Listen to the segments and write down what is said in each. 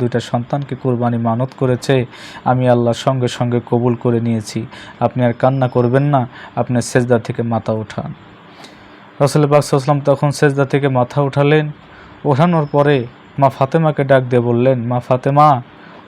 দুইটা সন্তানকে কোরবানি মানত করেছে, আমি আল্লাহর সঙ্গে সঙ্গে কবুল করে নিয়েছি। আপনি আর কান্না করবেন না, আপনি সেজদা থেকে মাথা উঠান। রসুল বাকসাল্লাম তখন সেজদা থেকে মাথা উঠালেন। ওঠানোর পরে মা ফাতেমাকে ডাক দিয়ে বললেন, মা ফাতেমা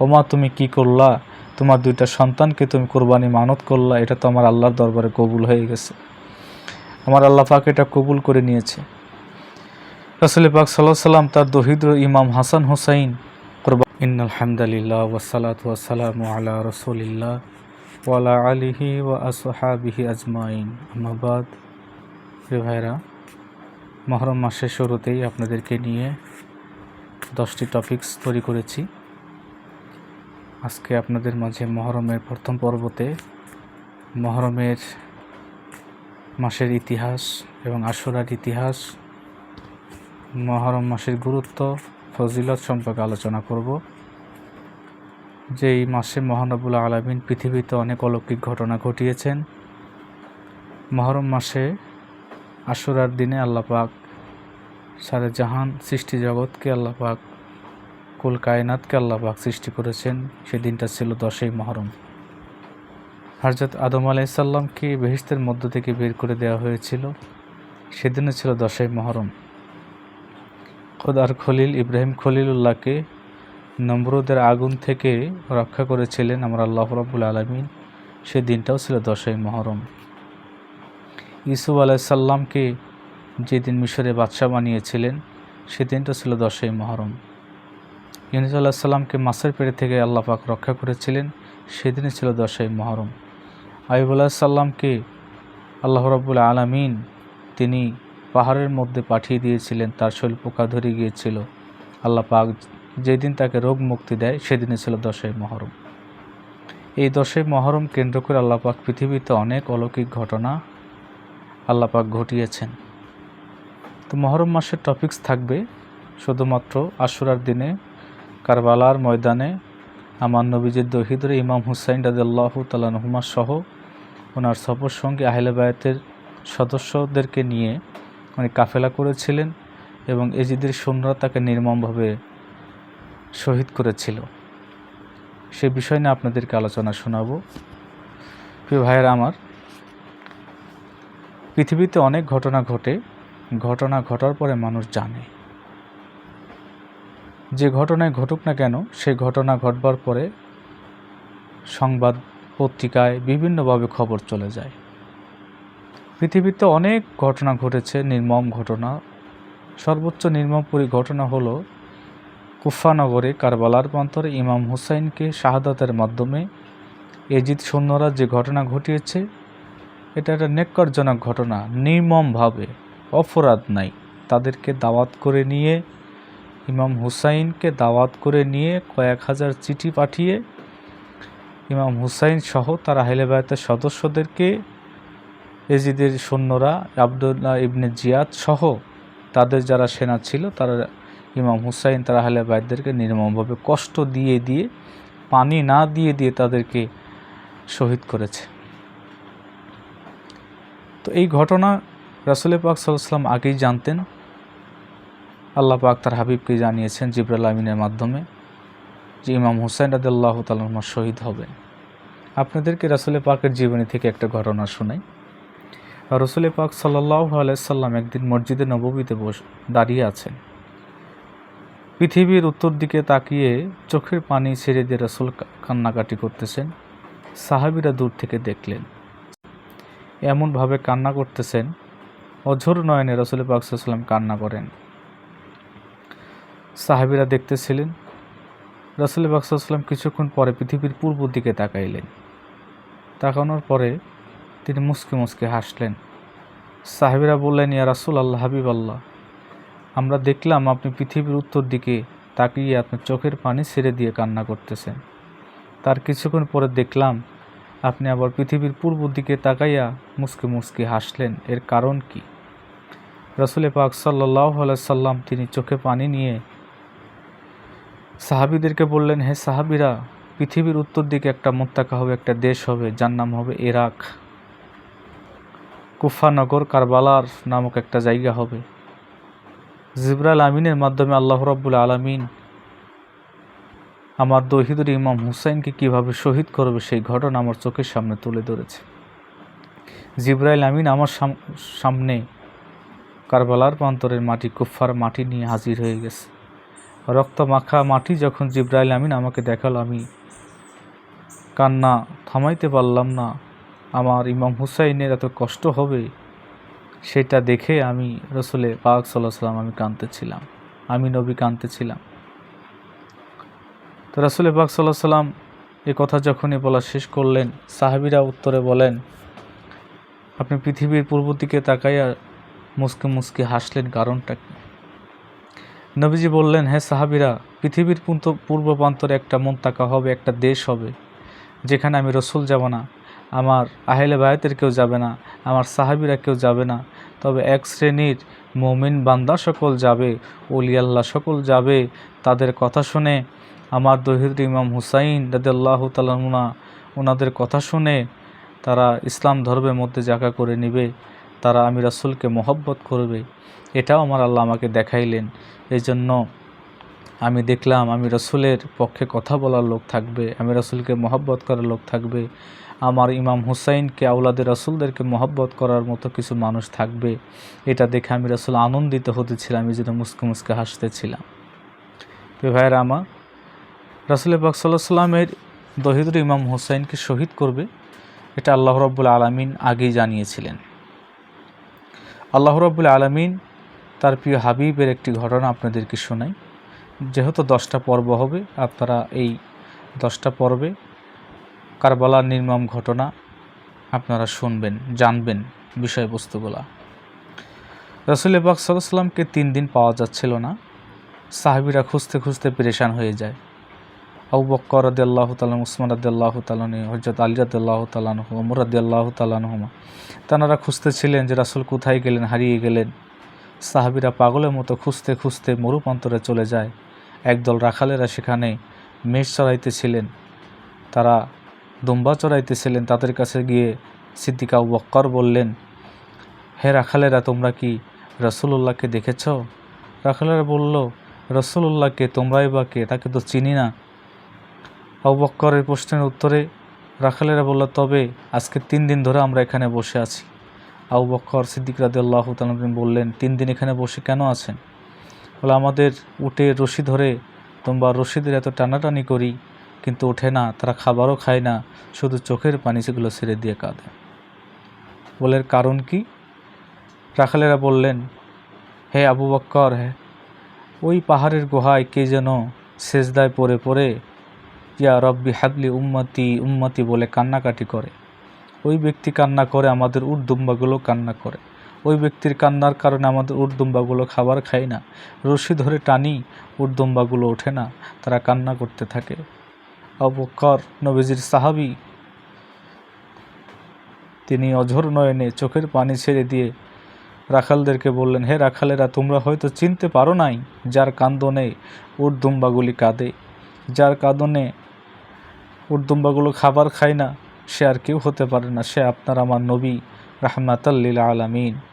ও মা তুমি কি করলা? তোমার দুইটা সন্তানকে তুমি কোরবানি মানত করলা, এটা তো আমার আল্লাহর দরবারে কবুল হয়ে গেছে। আমার আল্লাহ পাক এটা কবুল করে নিয়েছে। রসুল পাক সাল্লাহ সাল্লাম তার দহিদ্র ইমাম হাসান হুসাইন ইন আলহামদুলিল্লাহ ওসালাত ওয়াসালাম আলা রসুলিল্লাহ ওয়ালা আলিহি ওয়া আসহাবিহি আজমাইন আহমাবাদ প্রিয় ভাইরা, মহরম মাসের শুরুতেই আপনাদেরকে নিয়ে দশটি টপিকস তৈরি করেছি। আজকে আপনাদের মাঝে মহরমের প্রথম পর্বতে মহরমের মাসের ইতিহাস এবং আশুরার ইতিহাস, মহরম মাসের গুরুত্ব ফজিলত সম্পর্কে আলোচনা করব। যে এই মাসে মহানবুল আলমিন পৃথিবীতে অনেক অলৌকিক ঘটনা ঘটিয়েছেন, মহরম মাসে আশুরার দিনে আল্লাপাক সারে জাহান সৃষ্টি জগৎকে আল্লাপাক কুল কায়নাতকে আল্লাপাক সৃষ্টি করেছেন। সেদিনটা ছিল দশই মহরম। হরজত আদম আলাইসাল্লামকে বেহিস্তের মধ্য থেকে বের করে দেওয়া হয়েছিল। সেদিনে ছিল দশই মহরম। খোদার খলিল ইব্রাহিম খলিলুল্লাহকে নমরুদের আগুন থেকে রক্ষা করেছিলেন আমরা আল্লাহ রব্বুল আলমিন। সে দিনটাও ছিল দশই মহরম। ইসুফ আলাইসাল্লামকে যেদিন মিশরে বাদশাহ বানিয়েছিলেন সেদিনটা ছিল দশই মহরম। ইউনুস আল্লাহ মাসের পেড়ে থেকে আল্লাহ পাক রক্ষা করেছিলেন, সেদিনই ছিল দশই মহরম। আইব সাল্লামকে আল্লাহ রব্বুল আলমিন তিনি পাহাড়ের মধ্যে পাঠিয়ে দিয়েছিলেন, তার শৈল পোকা ধরে গিয়েছিল। আল্লাহ পাক যেদিন তাকে রোগ মুক্তি দেয় সেদিনে ছিল দশই মহরম। এই দশই মহরম কেন্দ্র করে আল্লাপাক পৃথিবীতে অনেক অলৌকিক ঘটনা আল্লাপাক ঘটিয়েছেন। তো মহরম মাসের টপিকস থাকবে। শুধুমাত্র আশুরার দিনে, কারবালার ময়দানে, আমার নবীজির দহিদরে ইমাম হুসাইন রাজু তালানহুমা সহ ওনার সফর সঙ্গে আহলে বায়াতের সদস্যদেরকে নিয়ে উনি কাফেলা করেছিলেন এবং এজিদের সৈন্যরা তাকে নির্মমভাবে শহীদ করেছিল। সে বিষয় নিয়ে আপনাদেরকে আলোচনা শোনাবো। প্রিয় ভাইয়েরা আমার, পৃথিবীতে অনেক ঘটনা ঘটে। ঘটনা ঘটার পরে মানুষ জানে। যে ঘটনায় ঘটুক না কেন, সেই ঘটনা ঘটবার পরে সংবাদ পত্রিকায় বিভিন্নভাবে খবর চলে যায়। পৃথিবীতে অনেক ঘটনা ঘটেছে, নির্মম ঘটনা। সর্বোচ্চ নির্মমপুরী ঘটনা হলো কুফানগরে কারবালার প্রান্তরে ইমাম হুসাইনকে শাহাদাতের মাধ্যমে এজিদ সৈন্যরা যে ঘটনা ঘটিয়েছে, এটা একটা নেকরজনক ঘটনা, নির্মমভাবে, অপরাধ নাই। তাদেরকে দাওয়াত করে নিয়ে, ইমাম হুসাইনকে দাওয়াত করে নিয়ে কয়েক হাজার চিঠি পাঠিয়ে, ইমাম হুসাইন সহ তার আহলেবায়তের সদস্যদেরকে এজিদের সৈন্যরা, আবদুল্লাহ ইবনে জিয়াদ সহ তাদের যারা সেনা ছিল, তারা ইমাম হুসাইন, তারা আহলে বাইদদেরকে নির্মমভাবে কষ্ট দিয়ে দিয়ে, পানি না দিয়ে দিয়ে তাদেরকে শহীদ করেছে। তো এই ঘটনা রাসুল পাক সাল্লাম আগেই জানতেন। আল্লাহ পাক তার হাবিবকে জানিয়েছেন জিবরাল আমিনের মাধ্যমে যে ইমাম হুসাইন রাদুল্লাহ তালমা শহীদ হবেন। আপনাদেরকে রাসুল পাকের জীবনী থেকে একটা ঘটনা শোনাই। রসুল পাক সাল্লাহ আলাইসাল্লাম একদিন মসজিদে নববীতে বস দাঁড়িয়ে আছেন। পৃথিবীর উত্তর দিকে তাকিয়ে চোখের পানি ছেড়ে দিয়ে রসুল কান্নাকাটি করতেছেন। সাহাবিরা দূর থেকে দেখলেন। এমনভাবে কান্না করতেছেন, অঝোর নয়নে রসুল পাক সাল্লাম কান্না করেন। সাহাবিরা দেখতেছিলেন, রসুল বাকসাল্লাম কিছুক্ষণ পরে পৃথিবীর পূর্ব দিকে তাকাইলেন। তাকানোর পরে তিনি মুসকে মুসকে হাসলেন। সাহেবিরা বললেন, ইয়া রাসুল আল্লাহ হাবিব আল্লাহ আমরা দেখলাম আপনি পৃথিবীর উত্তর দিকে তাকিয়ে আপনার চোখের পানি ছেড়ে দিয়ে কান্না করতেছেন। তার কিছুক্ষণ পরে দেখলাম আপনি আবার পৃথিবীর পূর্ব দিকে তাকাইয়া মুসকে মুসকে হাসলেন। এর কারণ কি? রসুলে পাক সাল্লাহ সাল্লাম তিনি চোখে পানি নিয়ে সাহাবিদেরকে বললেন, হে সাহাবিরা, পৃথিবীর উত্তর দিকে একটা মোত্তাকা হবে, একটা দেশ হবে, যার নাম হবে ইরাক। কুফানগর কারবালার নামক একটা জায়গা হবে। জিবরাল আমিনের মাধ্যমে আল্লাহ রব্বুল আলমিন আমার দহিদুর ইমাম হুসাইনকে কীভাবে শহীদ করবে সেই ঘটনা আমার চোখের সামনে তুলে ধরেছে। জিব্রাইল আমিন আমার সাম- সামনে কারবালার প্রান্তরের মাটি, কুফার মাটি নিয়ে হাজির হয়ে গেছে। রক্ত মাখা মাটি যখন জিব্রাইল আমিন আমাকে দেখাল, আমি কান্না থামাইতে পারলাম না। আমার ইমাম হুসাইনের এত কষ্ট হবে, সেটা দেখে আমি রসুলে পাক সাল্লাহ সাল্লাম আমি কাঁদতেছিলাম, আমি নবী কাঁদতেছিলাম। তো রসুলে পাক সাল্লাহ সাল্লাম এ কথা যখনই বলা শেষ করলেন, সাহাবিরা উত্তরে বলেন, আপনি পৃথিবীর পূর্ব দিকে তাকাইয়া মুসকে মুসকে হাসলেন কারণটা কি? নবীজি বললেন হ্যাঁ সাহাবিরা, পৃথিবীর পূর্ব প্রান্তরে একটা মন তাকা হবে, একটা দেশ হবে, যেখানে আমি রসুল যাব না। আমার আহেলে বায়াতের কেউ যাবে না, আমার সাহাবিরা কেউ যাবে না। তবে এক শ্রেণির মমিন বান্দা সকল যাবে অলিয়াল্লাহ সকল যাবে। তাদের কথা শুনে আমার দহিদ ইমাম হুসাইন রাদিয়াল্লাহু তালাহুনা ওনাদের কথা শুনে তারা ইসলাম ধর্মের মধ্যে জায়গা করে নেবে, তারা আমি রাসুলকে মহব্বত করবে। এটাও আমার আল্লাহ আমাকে দেখাইলেন। এই জন্য আমি দেখলাম আমি রসুলের পক্ষে কথা বলার লোক থাকবে, আমি রসুলকে মহব্বত করার লোক থাকবে, আমার ইমাম হুসাইনকে আউলাদের রসুলদেরকে মহব্বত করার মতো কিছু মানুষ থাকবে। এটা দেখে আমি রসুল আনন্দিত হতেছিলাম আমি জন্য মুসকে মুসকে হাসতেছিলাম তো ভাইয়েরা আমার, রসুল পাক সাল্লাহ সাল্লামের দহিদুর ইমাম হুসাইনকে শহীদ করবে, এটা আল্লাহ রব্বুল আলমিন আগেই জানিয়েছিলেন। আল্লাহ রব্বুল আলমিন তার প্রিয় হাবিবের একটি ঘটনা আপনাদেরকে শোনাই। যেহেতু দশটা পর্ব হবে, আপনারা এই দশটা পর্বে কারবালার নির্মম ঘটনা আপনারা শুনবেন, জানবেন বিষয়বস্তুগুলা। রসুল পাক সাল্লামকে তিন দিন পাওয়া যাচ্ছিল না। সাহাবিরা খুঁজতে খুঁজতে পেরেশান হয়ে যায়। আবু বক্কর রদি আল্লাহ তালান উসমান রদি আল্লাহ তালানি হজরত আলী রদি আল্লাহ তালানহ ওমর রদি আল্লাহ তালানহমা তানারা খুঁজতেছিলেন যে রাসুল কোথায় গেলেন, হারিয়ে গেলেন। সাহাবিরা পাগলের মতো খুঁজতে খুঁজতে মরুপ্রান্তরে চলে যায়। একদল রাখালেরা সেখানে মেষ চড়াইতেছিলেন। তারা দুম্বা চড়াইতেছিলেন। তাদের কাছে গিয়ে সিদ্দিকা আবু বক্কর বললেন, হে রাখালেরা, তোমরা কি রসুল্লাহকে দেখেছ? রাখালেরা বলল রসুল্লাহকে তোমরাই বা কে? তাকে তো চিনি না। আবু বক্করের প্রশ্নের উত্তরে রাখালেরা বলল, তবে আজকে তিন দিন ধরে আমরা এখানে বসে আছি। আবু বক্কর সিদ্দিক রাদে আল্লাহ বললেন, তিন দিন এখানে বসে কেন আছেন? বলে, আমাদের উঠে রশি ধরে তোমরা রশিদের এত টানাটানি করি, কিন্তু ওঠে না, তারা খাবারও খায় না, শুধু চোখের পানি সেগুলো ছেড়ে দিয়ে কাঁদে। বলে কারণ কি? রাখালেরা বললেন, হে আবু বক্কর হে ওই পাহাড়ের গুহায় কে যেন সেজদায় পড়ে পড়ে, ইয়া রব্বি হাবলি উম্মতি উম্মতি বলে কান্নাকাটি করে। ওই ব্যক্তি কান্না করে, আমাদের উর্দুম্বাগুলো কান্না করে। ওই ব্যক্তির কান্নার কারণে আমাদের উর্দুম্বাগুলো খাবার খায় না। রশি ধরে টানি উর্দুম্বাগুলো ওঠে না, তারা কান্না করতে থাকে। অবকর নবীজির সাহাবি। তিনি অঝর নয়নে চোখের পানি ছেড়ে দিয়ে রাখালদেরকে বললেন, হে রাখালেরা, তোমরা হয়তো চিনতে পারো নাই যার কান্দনে উর্দুম্বাগুলি কাঁদে। যার কাঁদনে উর্দুম্বাগুলো খাবার খায় না, সে আর কেউ হতে পারে না। সে আপনার আমার নবী রাহমাতাল্লিল আলামিন।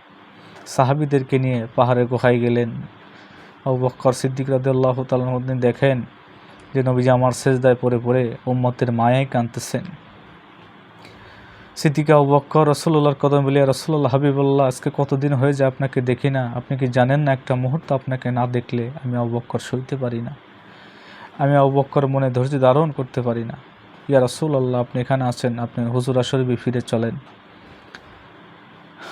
সাহাবিদেরকে নিয়ে পাহাড়ে গুহায় গেলেন। আবু বক্কর সিদ্দিক রাদিয়াল্লাহু তাআলা মধ্যে দেখেন যে নবীজি আমার সেজদায় পড়ে পড়ে উম্মতের মায়ায় কাঁদতেছেন। সিদ্দিকা আবু বক্কর রসুল্লাহর কদম বলিয়া রসুল্লাহ হাবিবুল্লাহ, আজকে কতদিন হয়ে যায় আপনাকে দেখি না? আপনি কি জানেন না একটা মুহূর্ত আপনাকে না দেখলে আমি আবু বক্কর সইতে পারি না? আমি আবু বক্কর মনে ধৈর্য ধারণ করতে পারি না। ইয়া রসুল আল্লাহ আপনি এখানে আছেন, আপনি হুজুর শরীফে ফিরে চলেন।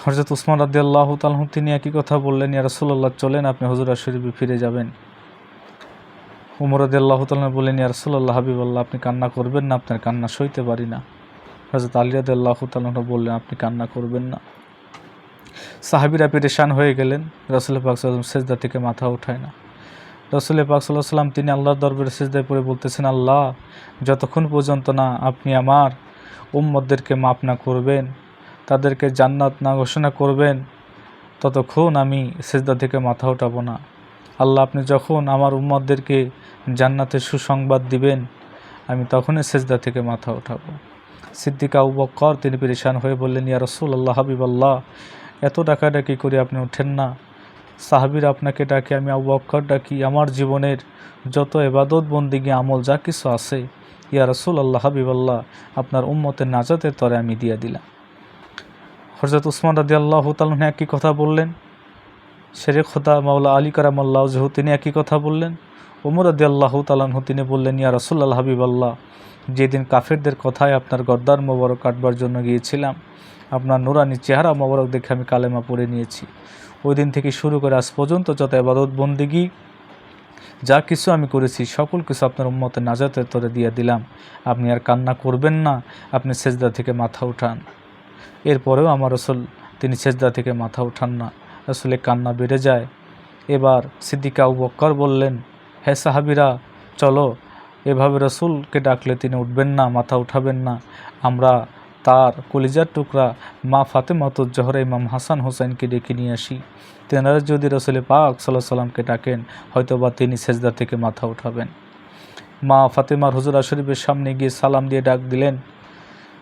হরজত উসমান রাদি আল্লাহ তালহ তিনি একই কথা বললেন, ইয়া রসুল্লাহ চলেন আপনি হুজুর শরীফে ফিরে যাবেন। উমর রাদি আল্লাহ তালন বললেন, ইয়া রসুল্লাহ হাবিবাল্লাহ, আপনি কান্না করবেন না, আপনার কান্না সইতে পারি না। হজরত আলী রাদি আল্লাহ তালন বললেন, আপনি কান্না করবেন না। সাহাবিরা পেরেশান হয়ে গেলেন, রসুল পাক সাল্লাম সেজদা থেকে মাথা ওঠায় না। রসুল পাক সাল্লাহ সাল্লাম তিনি আল্লাহর দরবারে সেজদায় পড়ে বলতেছেন, আল্লাহ, যতক্ষণ পর্যন্ত না আপনি আমার উম্মদদেরকে মাপ না করবেন তাদেরকে জান্নাত না ঘোষণা করবেন, ততক্ষণ আমি সেজদা থেকে মাথা উঠাবো না। আল্লাহ আপনি যখন আমার উম্মদদেরকে জান্নাতের সুসংবাদ দিবেন, আমি তখনই সেজদা থেকে মাথা উঠাবো। সিদ্দিকা আবু বক্কর তিনি পেরেশান হয়ে বললেন, ইয়া রসুল আল্লাহ হাবিবাল্লাহ, এত ডাকাডাকি করে আপনি ওঠেন না। সাহাবির আপনাকে ডাকি, আমি আবু ডাকি, আমার জীবনের যত এবাদত বন্দিগি আমল যা কিছু আছে, ইয়া রসুল আল্লাহ হাবিবাল্লাহ, আপনার উম্মতের নাজাতের তরে আমি দিয়ে দিলাম। হরজত উসমান রাদি আল্লাহ তালন একই কথা বললেন। শেরে খোদা মাওলা আলী কারামাল্লাহ জহু তিনি একই কথা বললেন। ওমর আদি আল্লাহ তালানহু তিনি বললেন, ইয়া রসুল্লাহ হাবিব আল্লাহ যেদিন কাফেরদের কথায় আপনার গদ্দার মোবারক কাটবার জন্য গিয়েছিলাম, আপনার নুরানি চেহারা মোবারক দেখে আমি কালেমা পড়ে নিয়েছি। ওই দিন থেকে শুরু করে আজ পর্যন্ত যত এবাদত বন্দিগি, যা কিছু আমি করেছি, সকল কিছু আপনার উম্মতের নাজাতের তরে দিয়ে দিলাম। আপনি আর কান্না করবেন না, আপনি সেজদা থেকে মাথা উঠান। এরপরেও আমার রসুল, তিনি সেজদা থেকে মাথা উঠান না। রসুলের কান্না বেড়ে যায়। এবার সিদ্দিকা বক্কর বললেন, হে সাহাবিরা, চলো, এভাবে রসুলকে ডাকলে তিনি উঠবেন না, মাথা উঠাবেন না। আমরা তার কলিজার টুকরা মা ফাতেমাতুর জহরা ইমাম হাসান হোসেনকে ডেকে নিয়ে আসি। তেনারা যদি রসুল পাক সাল্লাহ সাল্লামকে ডাকেন হয়তো বা তিনি সেজদা থেকে মাথা উঠাবেন। মা ফাতেমার হুজুরা শরীফের সামনে গিয়ে সালাম দিয়ে ডাক দিলেন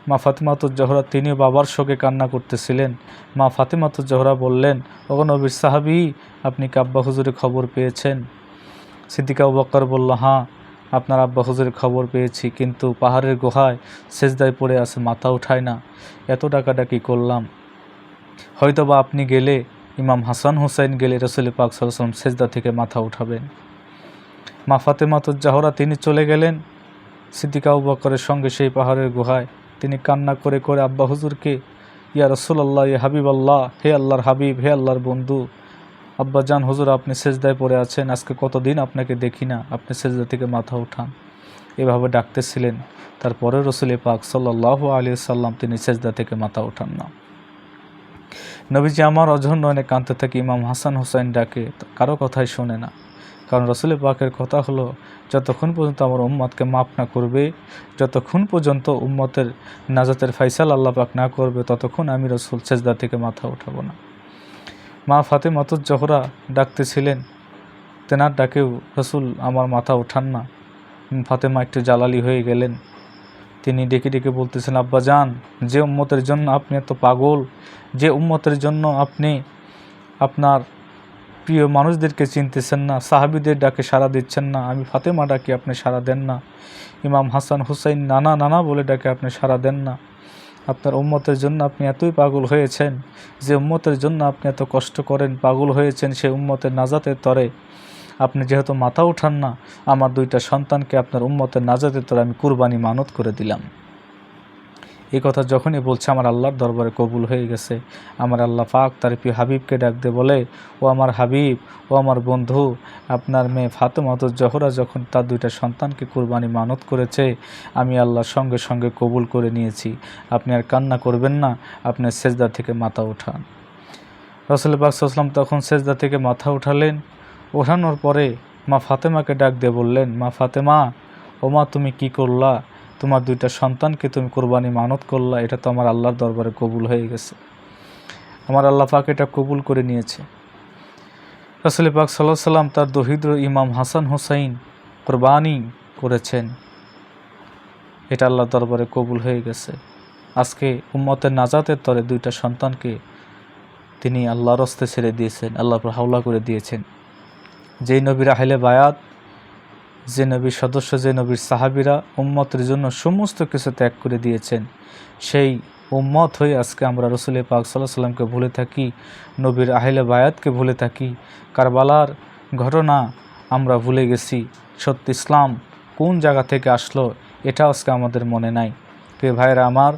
মা ফাতেমাতুর জহরা তিনিও বাবার শোকে কান্না করতেছিলেন। মা ফাতেমাতুর জহরা বললেন, ওগো নবীর সাহাবি, আপনি কি আব্বা হুজুরের খবর পেয়েছেন? সিদ্দিকা বক্কর বলল হ্যাঁ আপনার আব্বা হুজুরের খবর পেয়েছি, কিন্তু পাহাড়ের গুহায় সেজদায় পড়ে আছে, মাথা উঠায় না। এত ডাকাডাকি করলাম। হয়তো বা আপনি গেলে ইমাম হাসান হুসাইন গেলে রসুল পাক সাল্লাম সেজদা থেকে মাথা উঠাবেন। মা ফাতেমাতুর জাহরা তিনি চলে গেলেন সিদ্দিকা আবু বকরের সঙ্গে সেই পাহাড়ের গুহায়। তিনি কান্না করে করে, আব্বা হুজুরকে, ইয়া রসুল্লাহ ইয়া হাবিব আল্লাহ হে আল্লাহর হাবিব, হে আল্লাহর বন্ধু, আব্বা জান, হুজুর আপনি সেজদায় পড়ে আছেন, আজকে কতদিন আপনাকে দেখি না, আপনি সেজদা থেকে মাথা উঠান। এভাবে ডাকতেছিলেন। তারপরে রসুল পাক সাল্লাহ আলী সাল্লাম তিনি সেজদা থেকে মাথা উঠান না। নবীজি আমার অজন্যনে কাঁদতে থাকি, ইমাম হাসান হুসাইন ডাকে, কারও কথাই শোনে না। কারণ রসুল পাকের কথা হলো, যতক্ষণ পর্যন্ত আমার উম্মতকে মাফ না করবে, যতক্ষণ পর্যন্ত উম্মতের নাজাতের ফাইসাল আল্লাহ পাক না করবে, ততক্ষণ আমি রসুল সেজদা থেকে মাথা উঠাবো না। মা ফাতে মাতুর জহরা ডাকতেছিলেন, তেনার ডাকেও রসুল আমার মাথা ওঠান না। ফাতেমা একটু জালালি হয়ে গেলেন। তিনি ডেকে ডেকে বলতেছেন, আব্বা যান যে উম্মতের জন্য আপনি এত পাগল, যে উম্মতের জন্য আপনি আপনার প্রিয় মানুষদেরকে চিনতেছেন না, সাহাবিদের ডাকে সাড়া দিচ্ছেন না, আমি ফাতেমা ডাকে আপনি সাড়া দেন না, ইমাম হাসান হুসাইন নানা নানা বলে ডাকে আপনি সাড়া দেন না। আপনার উম্মতের জন্য আপনি এতই পাগল হয়েছেন, যে উম্মতের জন্য আপনি এত কষ্ট করেন, পাগল হয়েছেন সে উম্মতের নাজাতের তরে। আপনি যেহেতু মাথা উঠান না, আমার দুইটা সন্তানকে আপনার উম্মতের নাজাতের তরে আমি কুরবানি মানত করে দিলাম। এই কথা যখনই বলছে, আমার আল্লাহর দরবারে কবুল হয়ে গেছে। আমার আল্লাহ পাক তার প্রিয় হাবিবকে ডাক দিয়ে বলে, ও আমার হাবিব, ও আমার বন্ধু, আপনার মেয়ে ফাতেমাতুর জহরা যখন তার দুইটা সন্তানকে কুরবানি মানত করেছে, আমি আল্লাহর সঙ্গে সঙ্গে কবুল করে নিয়েছি। আপনি আর কান্না করবেন না, আপনি সেজদা থেকে মাথা উঠান। রসুল বাকসাল্লাম তখন সেজদা থেকে মাথা উঠালেন। ওঠানোর পরে মা ফাতেমাকে ডাক দিয়ে বললেন, মা ফাতেমা ও মা তুমি কি করলা? তোমার দুইটা সন্তানকে তুমি কোরবানি মানত করলা, এটা তো আমার আল্লাহর দরবারে কবুল হয়ে গেছে। আমার আল্লাহ পাক এটা কবুল করে নিয়েছে। রসুল পাক সাল্লাহ সাল্লাম তার দহিদ্র ইমাম হাসান হোসাইন কোরবানি করেছেন। এটা আল্লাহ দরবারে কবুল হয়ে গেছে। আজকে উম্মতের নাজাতের তরে দুইটা সন্তানকে তিনি আল্লাহর রস্তে ছেড়ে দিয়েছেন, আল্লাহর হাওলা করে দিয়েছেন। যেই নবীর আহলে বায়াত যে নবীর সদস্য, যে নবীর সাহাবিরা উম্মতের জন্য সমস্ত কিছু ত্যাগ করে দিয়েছেন। সেই উম্মত হয়ে আজকে আমরা রসুল পাক সাল্লাহ সাল্লামকে ভুলে থাকি, নবীর আহলে বায়াতকে ভুলে থাকি। কারবালার ঘটনা আমরা ভুলে গেছি। সত্য ইসলাম কোন জায়গা থেকে আসলো এটা আজকে আমাদের মনে নাই। প্রিয় ভাইরা আমার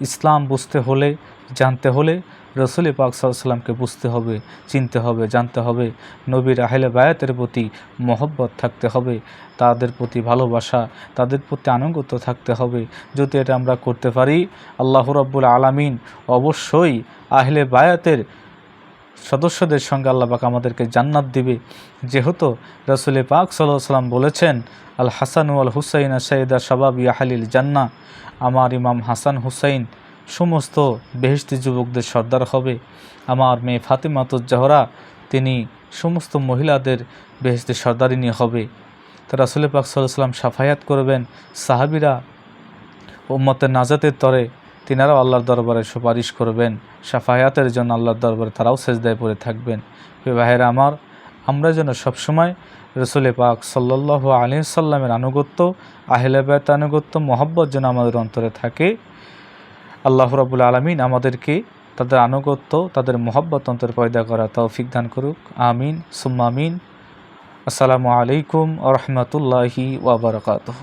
ইসলাম বুঝতে হলে, জানতে হলে রসুল পাক সাল্লামকে বুঝতে হবে, চিনতে হবে, জানতে হবে। নবীর আহলে বায়াতের প্রতি মহব্বত থাকতে হবে, তাদের প্রতি ভালোবাসা, তাদের প্রতি আনুগত্য থাকতে হবে। যদি এটা আমরা করতে পারি, আল্লাহ রব্বুল আলামিন অবশ্যই আহলে বায়াতের সদস্যদের সঙ্গে আল্লাহ পাক আমাদেরকে জান্নাত দিবে। যেহেতু রসুল পাক সাল্লাহ সাল্লাম বলেছেন, আল হাসান আল হুসাইন সৈয়দা সবাব ইয়াহালিল জান্না আমার ইমাম হাসান হুসাইন সমস্ত বেহেস্তি যুবকদের সর্দার হবে। আমার মেয়ে ফাতেমাতুজ জহরা, তিনি সমস্ত মহিলাদের বেহেস্তি সর্দারিনী হবে। তা রাসুল পাক সাল্লাম সাফায়াত করবেন। সাহাবিরা উম্মতের নাজাতের তরে তিনারাও আল্লাহর দরবারে সুপারিশ করবেন। সাফায়াতের জন্য আল্লাহর দরবারে তারাও সেজদায় পড়ে থাকবেন। বিবাহের আমার, আমরা যেন সবসময় রসুল পাক সাল্লাহ আলী সাল্লামের আনুগত্য আহলেবায়ত আনুগত্য, মহব্বত যেন আমাদের অন্তরে থাকে আল্লাহ রাবুল আলমিন আমাদেরকে তাদের আনুগত্য, তাদের মোহব্বত অন্তর পয়দা করা তৌফিক দান করুক। আমিন সুম্মামিন আসসালামু আলাইকুম আ রহমতুল্লাহি ওবরকাতহ